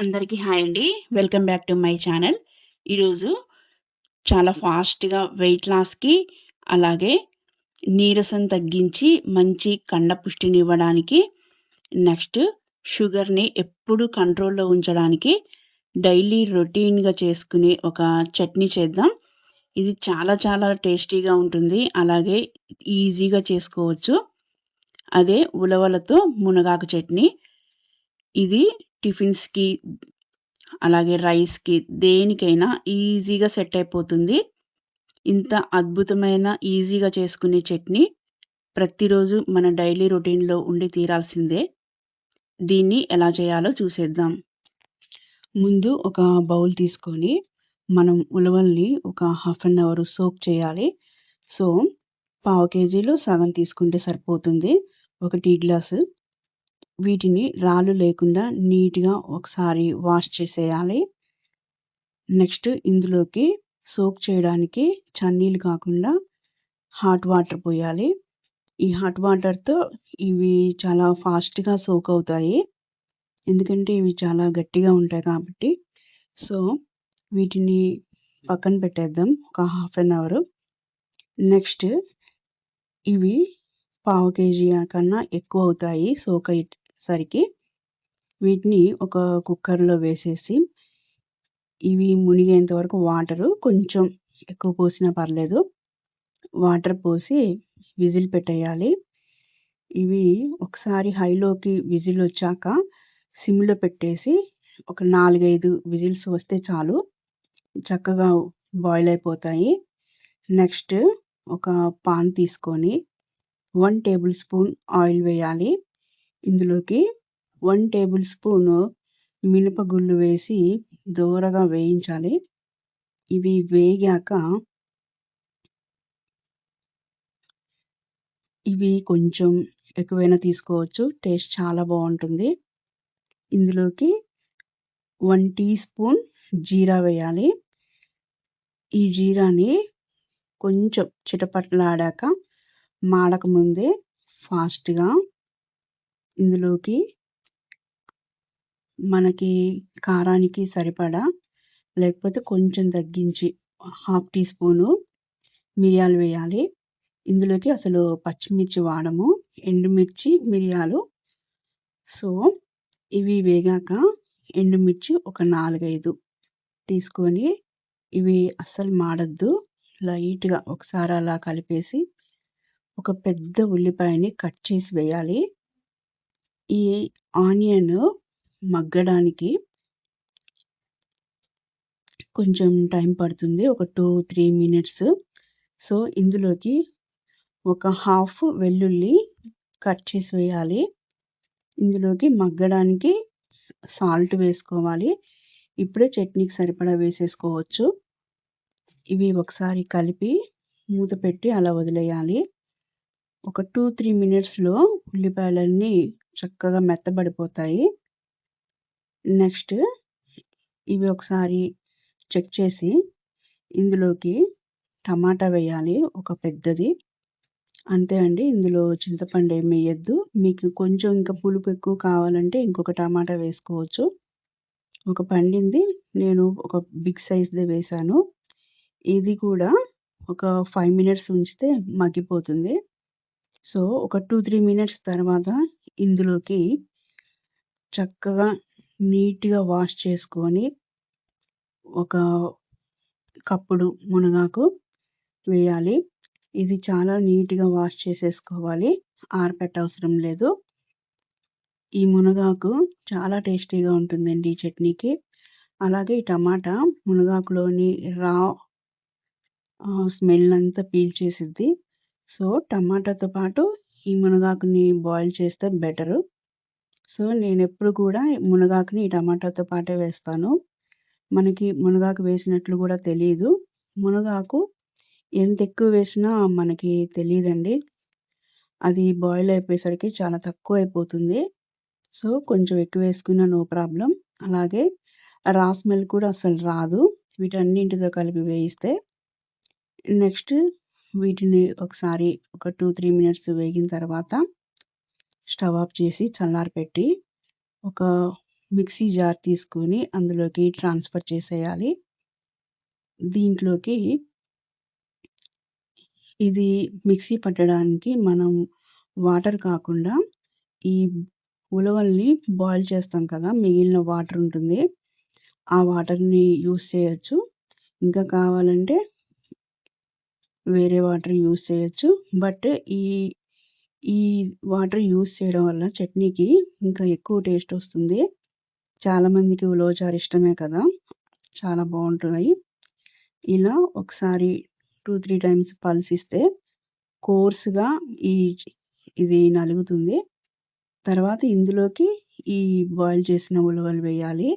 అందరికీ హాయ్ అండి. Welcome back to my channel. ఈరోజు చాలా ఫాస్ట్‌గా వెయిట్ లాస్‌కి, అలాగే నీరసం తగ్గించి మంచి కండ పుష్టినివ్వడానికి, నెక్స్ట్ షుగర్‌ని ఎప్పుడు కంట్రోల్‌లో ఉంచడానికి డైలీ రొటీన్‌గా చేసుకునే ఒక చట్నీ చేద్దాం. ఇది చాలా చాలా టేస్టీగా ఉంటుంది. అలాగే ఈజీగా చేసుకోవచ్చు. అదే ఉలవలతో మునగాకు చట్నీ. ఇది టిఫిన్స్‌కి అలాగే రైస్‌కి దేనికైనా ఈజీగా సెట్ అయిపోతుంది. ఇంత అద్భుతమైన ఈజీగా చేసుకునే చట్నీ ప్రతిరోజు మన డైలీ రొటీన్‌లో ఉండి తీరాల్సిందే. దీన్ని ఎలా చేయాలో చూసేద్దాం. ముందు ఒక బౌల్ తీసుకొని మనం ఉలవల్ని ఒక హాఫ్ అన్ అవర్ సోక్ చేయాలి. సో, పావు కేజీలో సగం తీసుకుంటే సరిపోతుంది. ఒక టీ గ్లాసు. వీటిని రాళ్ళు లేకుండా నీట్‌గా ఒకసారి వాష్ చేసేయాలి. నెక్స్ట్ ఇందులోకి సోక్ చేయడానికి చన్నీళ్ళు కాకుండా హాట్ వాటర్ పోయాలి. ఈ హాట్ వాటర్‌తో ఇవి చాలా ఫాస్ట్‌గా సోక్ అవుతాయి. ఎందుకంటే ఇవి చాలా గట్టిగా ఉంటాయి కాబట్టి. సో, వీటిని పక్కన పెట్టేద్దాం ఒక హాఫ్ అన్ అవర్. నెక్స్ట్ ఇవి పావు కేజీ కన్నా ఎక్కువ అవుతాయి సోక్ సరికి వీటిని ఒక కుక్కర్‌లో వేసేసి ఇవి మునిగేంత వరకు వాటరు కొంచెం ఎక్కువ పోసినా పర్లేదు. వాటర్ పోసి విజిల్ పెట్టేయాలి. ఇవి ఒకసారి హైలోకి విజిల్ వచ్చాక సిమ్‌లో పెట్టేసి ఒక 4, 5 విజిల్స్ వస్తే చాలు. చక్కగా బాయిల్ అయిపోతాయి. నెక్స్ట్ ఒక పాన్ తీసుకొని వన్ టేబుల్ స్పూన్ ఆయిల్ వేయాలి. ఇందులోకి వన్ టేబుల్ స్పూను మినపగుళ్ళు వేసి దోరగా వేయించాలి. ఇవి వేగాక ఇవి కొంచెం ఎక్కువైనా తీసుకోవచ్చు. టేస్ట్ చాలా బాగుంటుంది ఇందులోకి వన్ టీ స్పూన్ జీరా వేయాలి. ఈ జీరాని కొంచెం చిటపటలాడాక మాడకముందే ఫాస్ట్‌గా ఇందులోకి మనకి కారానికి సరిపడా లేకపోతే కొంచెం తగ్గించి హాఫ్ టీ స్పూను మిరియాలు వేయాలి. ఇందులోకి అసలు పచ్చిమిర్చి వాడము. ఎండుమిర్చి, మిరియాలు. సో, ఇవి వేగాక ఎండుమిర్చి ఒక 4, 5 తీసుకొని ఇవి అస్సలు మాడొద్దు. లైట్‌గా ఒకసారి అలా కలిపేసి ఒక పెద్ద ఉల్లిపాయని కట్ చేసి వేయాలి. ఈ ఆనియన్ మగ్గడానికి కొంచెం టైం పడుతుంది. ఒక 2, 3 మినిట్స్. సో, ఇందులోకి ఒక హాఫ్ వెల్లుల్లి కట్ చేసి వేయాలి. ఇందులోకి మగ్గడానికి సాల్ట్ వేసుకోవాలి. ఇప్పుడే చట్నీకి సరిపడా వేసేసుకోవచ్చు. ఇవి ఒకసారి కలిపి మూత పెట్టి అలా వదిలేయాలి. ఒక 2, 3 మినిట్స్‌లో ఉల్లిపాయలన్నీ చక్కగా మెత్తబడిపోతాయి. నెక్స్ట్ ఇవి ఒకసారి చెక్ చేసి ఇందులోకి టమాటా వేయాలి ఒక పెద్దది. అంతే అండి. ఇందులో చింతపండు ఏమి వేయద్దు మీకు కొంచెం ఇంకా పులుపు ఎక్కువ కావాలంటే ఇంకొక టమాటా వేసుకోవచ్చు. ఒక పండింది నేను ఒక బిగ్ సైజ్ది వేశాను. ఇది కూడా ఒక ఫైవ్ మినిట్స్ ఉంచితే మగ్గిపోతుంది. సో, ఒక 2, 3 మినిట్స్ తర్వాత ఇందులోకి చక్కగా నీట్‌గా వాష్ చేసుకొని ఒక కప్పుడు మునగాకు వేయాలి. ఇది చాలా నీట్‌గా వాష్ చేసేసుకోవాలి. ఆరపెట్టవసరం లేదు. ఈ మునగాకు చాలా టేస్టీగా ఉంటుందండి ఈ చట్నీకి. అలాగే ఈ టమాటా మునగాకులోని రా స్మెల్ అంతా పీల్చేసిద్ది. సో, టమాటాతో పాటు ఈ మునగాకుని బాయిల్ చేస్తే బెటరు. సో, నేను ఎప్పుడు కూడా మునగాకుని టమాటాతో పాటే వేస్తాను. మనకి మునగాకు వేసినట్లు కూడా తెలియదు మునగాకు ఎంత ఎక్కువ వేసినా మనకి తెలియదండి అది బాయిల్ అయిపోయేసరికి చాలా తక్కువ అయిపోతుంది సో, కొంచెం ఎక్కువ వేసుకున్నా నో ప్రాబ్లం అలాగే రా స్మెల్ కూడా అసలు రాదు. వీటన్నింటితో కలిపి వేయిస్తే. నెక్స్ట్ వీటిని ఒకసారి ఒక 2, 3 మినిట్స్ వేగిన తర్వాత స్టవ్ ఆఫ్ చేసి చల్లారపెట్టి ఒక మిక్సీ జార్ తీసుకొని అందులోకి ట్రాన్స్ఫర్ చేసేయాలి. దీంట్లోకి ఇది మిక్సీ పట్టడానికి మనం వాటర్ కాకుండా ఈ ఉలవల్ని బాయిల్ చేస్తాం కదా మిగిలిన వాటర్ ఉంటుంది. ఆ వాటర్ని యూస్ చేయొచ్చు. ఇంకా కావాలంటే వేరే వాటర్ యూస్ చేయొచ్చు. బట్ ఈ ఈ వాటర్ యూస్ చేయడం వల్ల చట్నీకి ఇంకా ఎక్కువ టేస్ట్ వస్తుంది. చాలామందికి ఉలవచారు ఇష్టమే కదా. చాలా బాగుంటున్నాయి. ఇలా ఒకసారి టూ త్రీ టైమ్స్ పల్సిస్తే కోర్స్గా ఈ ఇది నలుగుతుంది. తర్వాత ఇందులోకి ఈ బాయిల్ చేసిన ఉలవలు వేయాలి.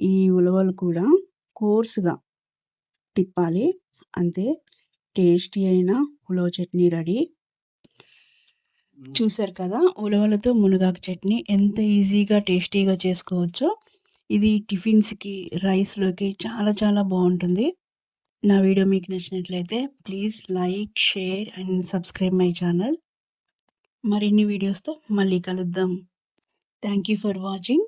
ఈ ఉలవలు కూడా కోర్స్గా తిప్పాలి. అంతే. టేస్టీ అయిన ఉలవ చట్నీ రెడీ. చూసారు కదా ఉలవలతో మునగాకు చట్నీ ఎంత ఈజీగా టేస్టీగా చేసుకోవచ్చో. ఇది టిఫిన్స్కి రైస్లోకి చాలా చాలా బాగుంటుంది. నా వీడియో మీకు నచ్చినట్లయితే please like share and subscribe my channel. మరిన్ని వీడియోస్తో మళ్ళీ కలుద్దాం. Thank you for watching.